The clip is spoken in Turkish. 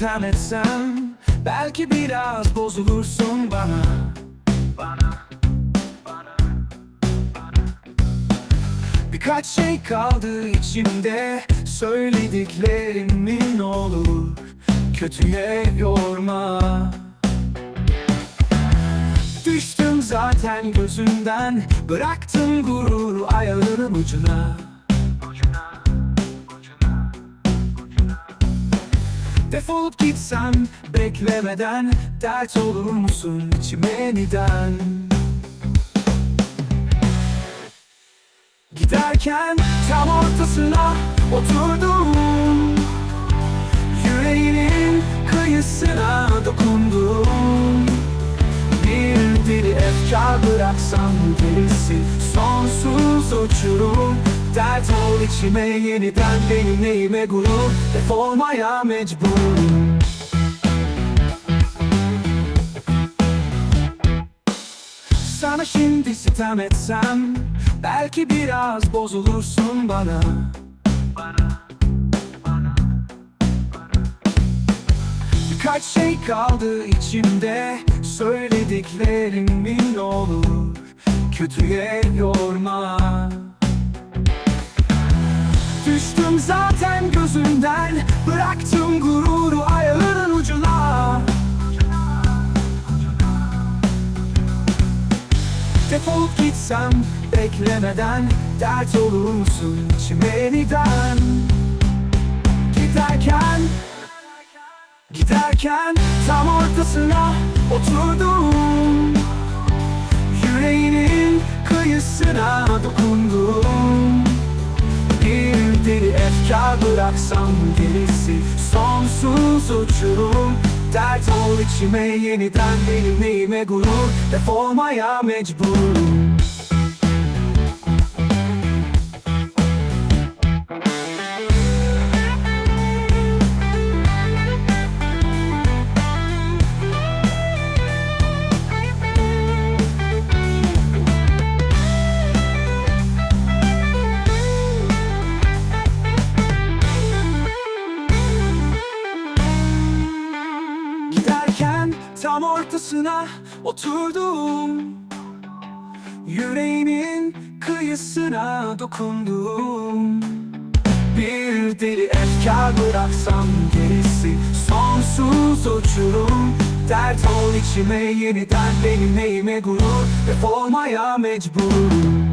sitem etsem Belki biraz bozulursun bana. Bana Birkaç şey kaldı içimde Söylediklerimin olur Kötüye yorma. Düştüm zaten gözünden Bıraktım gururu ayağının ucuna Defolup gitsem beklemeden Dert olur musun içime neden? Giderken tam ortasına oturdum. Yüreğinin kıyısına dokundum. Bir deli efkar bıraksam gerisi Sonsuz uçurum Dert ol içime yeniden benim neyime gurur? Defolmaya mecburum. Sana şimdi sitem etsem Belki biraz bozulursun bana. Birkaç şey kaldı içimde Söylediklerimin olur. Kötüye yorma Düştüm zaten gözünden Bıraktım gururu ayağının ucuna. Defolup gitsem beklemeden Dert olur musun içime neden Giderken Giderken tam ortasına oturdum. Yüreğinin kıyısına dokundum efkar bıraksam gerisi Sonsuz uçurum. Dert ol içime yeniden benim neyime gurur. Defolmaya mecburum tam ortasına oturdum. Yüreğinin kıyısına dokundum. Bir deli efkar bıraksam gerisi Sonsuz uçurum. Dert ol içime yeniden benim neyime gurur? Defolmaya mecburum